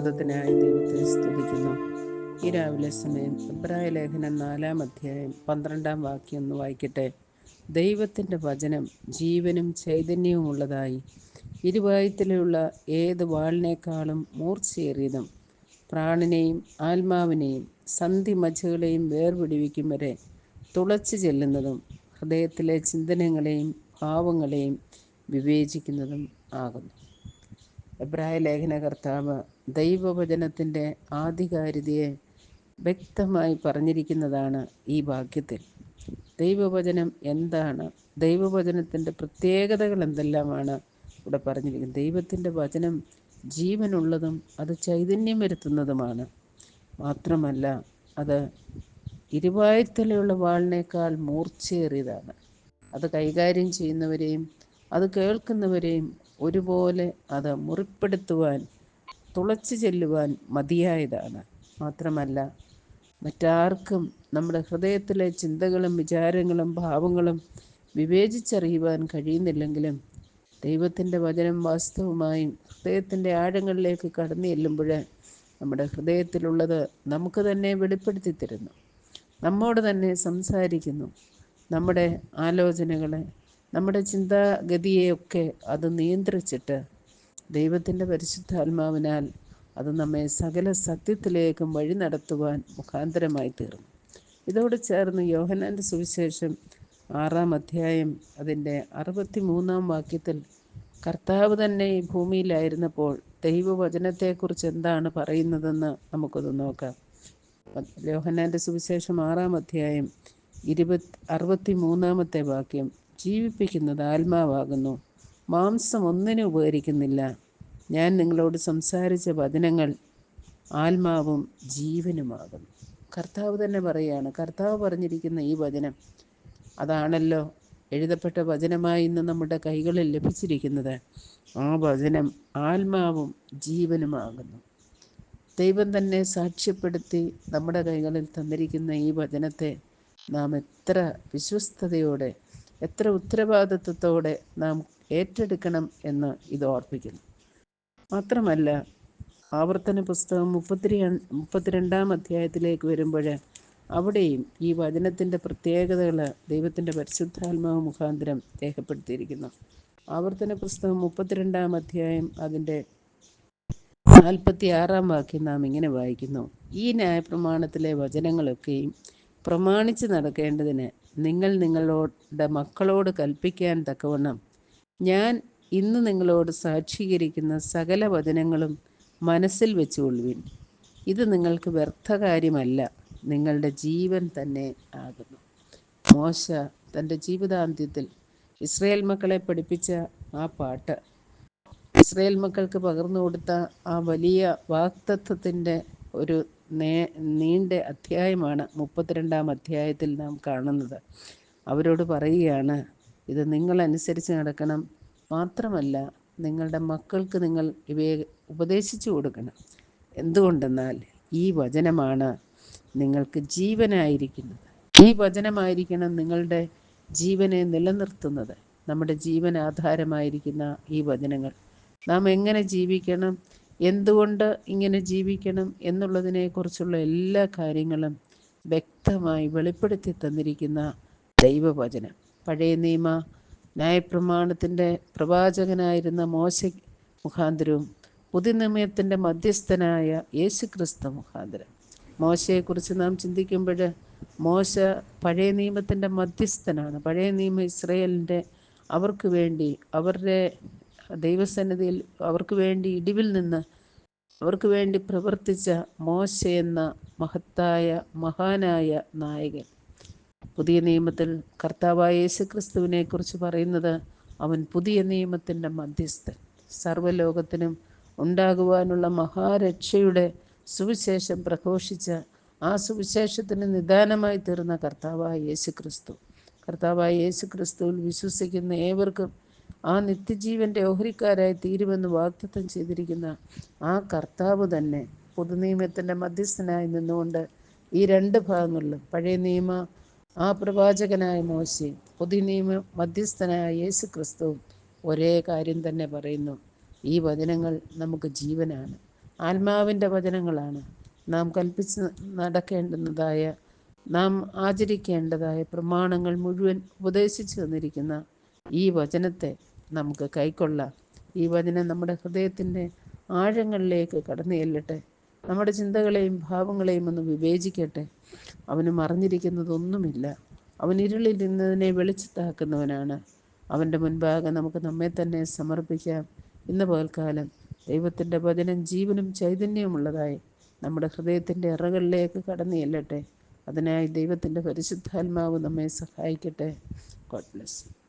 പ്രഭാതത്തിനായി ദൈവത്തെ സ്തുതിക്കുന്നു. ഈ രാവിലെ സമയം എബ്രായ ലേഖനം നാലാം അധ്യായം പന്ത്രണ്ടാം വാക്യം ഒന്ന് വായിക്കട്ടെ. ദൈവത്തിന്റെ വചനം ജീവനും ചൈതന്യവുമുള്ളതായി ഇരുവായത്തിലുള്ള ഏത് വാളിനേക്കാളും മൂർച്ചയേറിയതും പ്രാണനെയും ആത്മാവിനെയും സന്ധി വേർപിടിവിക്കും വരെ തുളച്ചു ചെല്ലുന്നതും ഹൃദയത്തിലെ ചിന്തനങ്ങളെയും ഭാവങ്ങളെയും വിവേചിക്കുന്നതും ആകുന്നു. എബ്രായ ലേഖനകർത്താവ് ദൈവവചനത്തിന്റെ ആധികാരികതയെ വ്യക്തമായി പറഞ്ഞിരിക്കുന്നതാണ് ഈ വാക്യത്തിൽ. ദൈവവചനം എന്താണ്? ദൈവവചനത്തിന്റെ പ്രത്യേകതകൾ എന്തെല്ലാമാണ് ഇവിടെ പറഞ്ഞിരിക്കുന്നത്? ദൈവത്തിന്റെ വചനം ജീവനുള്ളതും അത് ചൈതന്യം വരുത്തുന്നതുമാണ്. മാത്രമല്ല അത് ഇരുവായുത്തലയുള്ള വാളിനേക്കാൾ മൂർച്ചയേറിയതാണ്. അത് കൈകാര്യം ചെയ്യുന്നവരെയും അത് കേൾക്കുന്നവരെയും ഒരുപോലെ അത് മുറിപ്പെടുത്തുവാൻ തുളച്ചു ചെല്ലുവാൻ മതിയായതാണ്. മാത്രമല്ല മറ്റാർക്കും നമ്മുടെ ഹൃദയത്തിലെ ചിന്തകളും വിചാരങ്ങളും ഭാവങ്ങളും വിവേചിച്ചറിയുവാൻ കഴിയുന്നില്ലെങ്കിലും ദൈവത്തിന്റെ വചനം വാസ്തവമായും ഹൃദയത്തിന്റെ ആഴങ്ങളിലേക്ക് കടന്നു ചെല്ലുമ്പോൾ നമ്മുടെ ഹൃദയത്തിലുള്ളത് നമുക്ക് തന്നെ വെളിപ്പെടുത്തി തരുന്നു. നമ്മോട് തന്നെ സംസാരിക്കുന്നു. നമ്മുടെ ആലോചനകളെ നമ്മുടെ ചിന്താഗതിയെയൊക്കെ അത് നിയന്ത്രിച്ചിട്ട് ദൈവത്തിന്റെ പരിശുദ്ധാത്മാവിനാൽ അത് നമ്മെ സകല സത്യത്തിലേക്കും വഴി നടത്തുവാൻ മുഖാന്തരമായി തീർന്നു. ഇതോട് ചേർന്ന് യോഹനാന്റെ സുവിശേഷം ആറാം അധ്യായം അതിന്റെ അറുപത്തി മൂന്നാം വാക്യത്തിൽ കർത്താവ് തന്നെ ഈ ഭൂമിയിലായിരുന്നപ്പോൾ ദൈവവചനത്തെക്കുറിച്ച് എന്താണ് പറയുന്നതെന്ന് നമുക്കൊന്ന് നോക്കാം. യോഹനാന്റെ സുവിശേഷം ആറാം അധ്യായം ഇരുപത്തി അറുപത്തി മൂന്നാമത്തെ വാക്യം ജീവിപ്പിക്കുന്നത് ആത്മാവാകുന്നു മാംസം ഒന്നിനും ഉപകരിക്കുന്നില്ല. ഞാൻ നിങ്ങളോട് സംസാരിച്ച വചനങ്ങൾ ആത്മാവും ജീവനുമാകും. കർത്താവ് തന്നെ പറയുകയാണ് കർത്താവ് പറഞ്ഞിരിക്കുന്ന ഈ വചനം അതാണല്ലോ എഴുതപ്പെട്ട വചനമായി ഇന്ന് നമ്മുടെ കൈകളിൽ ലഭിച്ചിരിക്കുന്നത്. ആ വചനം ആത്മാവും ജീവനുമാകുന്നു. ദൈവം തന്നെ സാക്ഷ്യപ്പെടുത്തി നമ്മുടെ കൈകളിൽ തന്നിരിക്കുന്ന ഈ വചനത്തെ നാം എത്ര വിശ്വസ്തയോടെ എത്ര ഉത്തരവാദിത്വത്തോടെ നാം ഏറ്റെടുക്കണം എന്ന് ഇത് ഓർപ്പിക്കുന്നു. മാത്രമല്ല ആവർത്തന പുസ്തകം മുപ്പത്തി മുപ്പത്തിരണ്ടാം അധ്യായത്തിലേക്ക് വരുമ്പോൾ അവിടെയും ഈ വചനത്തിന്റെ പ്രത്യേകതകൾ ദൈവത്തിന്റെ പരിശുദ്ധാത്മാവ് മുഖാന്തരം രേഖപ്പെടുത്തിയിരിക്കുന്നു. ആവർത്തന പുസ്തകം മുപ്പത്തിരണ്ടാം അധ്യായം അതിന്റെ നാൽപ്പത്തി ആറാം വാക്യം നാം ഇങ്ങനെ വായിക്കുന്നു. ഈ ന്യായപ്രമാണത്തിലെ വചനങ്ങളൊക്കെയും പ്രമാണിച്ച് നടക്കേണ്ടതിന് നിങ്ങൾ നിങ്ങളുടെ മക്കളോട് കൽപ്പിക്കാൻ തക്കവണ്ണം ഞാൻ ഇന്ന് നിങ്ങളോട് സാക്ഷീകരിക്കുന്ന സകല വചനങ്ങളും മനസ്സിൽ വെച്ചുകൊള്ളുവിൻ. ഇത് നിങ്ങൾക്ക് വ്യർത്ഥകാര്യമല്ല നിങ്ങളുടെ ജീവൻ തന്നെ ആകുന്നു. മോശ തന്റെ ജീവിതാന്ത്യത്തിൽ ഇസ്രയേൽ മക്കളെ പഠിപ്പിച്ച ആ പാട്ട്. ഇസ്രയേൽ മക്കൾക്ക് പകർന്നു കൊടുത്ത ആ വലിയ വാക്തത്വത്തിന്റെ ഒരു നേ നീണ്ട അധ്യായമാണ് മുപ്പത്തിരണ്ടാം അധ്യായത്തിൽ നാം കാണുന്നത്. അവരോട് പറയുകയാണ് ഇത് നിങ്ങൾ അനുസരിച്ച് നടക്കണം. മാത്രമല്ല നിങ്ങളുടെ മക്കൾക്ക് നിങ്ങൾ ഇവയെ ഉപദേശിച്ചു കൊടുക്കണം. എന്തുകൊണ്ടെന്നാൽ ഈ വചനമാണ് നിങ്ങൾക്ക് ജീവനായിരിക്കുന്നത്. ഈ വചനമായിരിക്കണം നിങ്ങളുടെ ജീവനെ നിലനിർത്തുന്നത്. നമ്മുടെ ജീവൻ ആധാരമായിരിക്കുന്ന ഈ വചനങ്ങൾ. നാം എങ്ങനെ ജീവിക്കണം? എന്തുകൊണ്ട് ഇങ്ങനെ ജീവിക്കണം? എന്നുള്ളതിനെക്കുറിച്ചുള്ള എല്ലാ കാര്യങ്ങളും വ്യക്തമായി വെളിപ്പെടുത്തി തന്നിരിക്കുന്ന ദൈവവചനം. പഴയ നിയമ ന്യായപ്രമാണത്തിന്റെ പ്രവാചകനായിരുന്ന മോശ മുഖാന്തരവും പുതിയ നിയമത്തിന്റെ മധ്യസ്ഥനായ യേശു ക്രിസ്തു മുഖാന്തരം. മോശയെക്കുറിച്ച് നാം ചിന്തിക്കുമ്പോൾ മോശ പഴയ നിയമത്തിന്റെ മധ്യസ്ഥനാണ്. പഴയ നിയമ ഇസ്രയേലിന്റെ അവർക്ക് വേണ്ടി അവരുടെ ദൈവസന്നിധിയിൽ അവർക്ക് വേണ്ടി ഇടിവിൽ നിന്ന് അവർക്ക് വേണ്ടി പ്രവർത്തിച്ച മോശ എന്ന മഹത്തായ മഹാനായ നായകൻ പുതിയ നിയമത്തിൽ കർത്താവായ യേശു ക്രിസ്തുവിനെ കുറിച്ച് പറയുന്നത് അവൻ പുതിയ നിയമത്തിന്റെ മധ്യസ്ഥൻ. സർവലോകത്തിനും ഉണ്ടാകുവാനുള്ള മഹാരക്ഷയുടെ സുവിശേഷം പ്രഘോഷിച്ച ആ സുവിശേഷത്തിന് നിദാനമായി തീർന്ന കർത്താവായ യേശു ക്രിസ്തു കർത്താവായ യേശു ക്രിസ്തുവിൽ വിശ്വസിക്കുന്ന ഏവർക്കും ആ നിത്യജീവന്റെ ഓഹരിക്കാരായി തീരുമെന്ന് വാഗ്ദത്തം ചെയ്തിരിക്കുന്ന ആ കർത്താവ് തന്നെ പുതുനിയമത്തിന്റെ മധ്യസ്ഥനായി നിന്നുകൊണ്ട് ഈ രണ്ട് ഭാഗങ്ങളിലും പഴയ നിയമ ആ പ്രവാചകനായ മോശി പൊതുനിയമ നിയമ മധ്യസ്ഥനായ യേശു ക്രിസ്തുവും ഒരേ കാര്യം തന്നെ പറയുന്നു. ഈ വചനങ്ങൾ നമുക്ക് ജീവനാണ്. ആത്മാവിന്റെ വചനങ്ങളാണ്. നാം കൽപ്പിച്ച് നടക്കേണ്ടുന്നതായ നാം ആചരിക്കേണ്ടതായ പ്രമാണങ്ങൾ മുഴുവൻ ഉപദേശിച്ചു തന്നിരിക്കുന്ന ഈ വചനത്തെ നമുക്ക് കൈക്കൊള്ളാം. ഈ വചനം നമ്മുടെ ഹൃദയത്തിന്റെ ആഴങ്ങളിലേക്ക് കടന്നു ചെല്ലട്ടെ. നമ്മുടെ ചിന്തകളെയും ഭാവങ്ങളെയും ഒന്ന് വിവേചിക്കട്ടെ. അവന് മറിഞ്ഞിരിക്കുന്നതൊന്നുമില്ല അവൻ ഇരുളിൽ നിന്നതിനെ വെളിച്ചത്താക്കുന്നവനാണ്. അവന്റെ മുൻപാകെ നമുക്ക് നമ്മെ തന്നെ സമർപ്പിക്കാം. ഇന്ന് പകൽക്കാലം ദൈവത്തിന്റെ വചനം ജീവനും ചൈതന്യവുമുള്ളതായി നമ്മുടെ ഹൃദയത്തിന്റെ ഇറകളിലേക്ക് കടന്നു ചെല്ലട്ടെ. അതിനായി ദൈവത്തിന്റെ പരിശുദ്ധാത്മാവ് നമ്മെ സഹായിക്കട്ടെ. God bless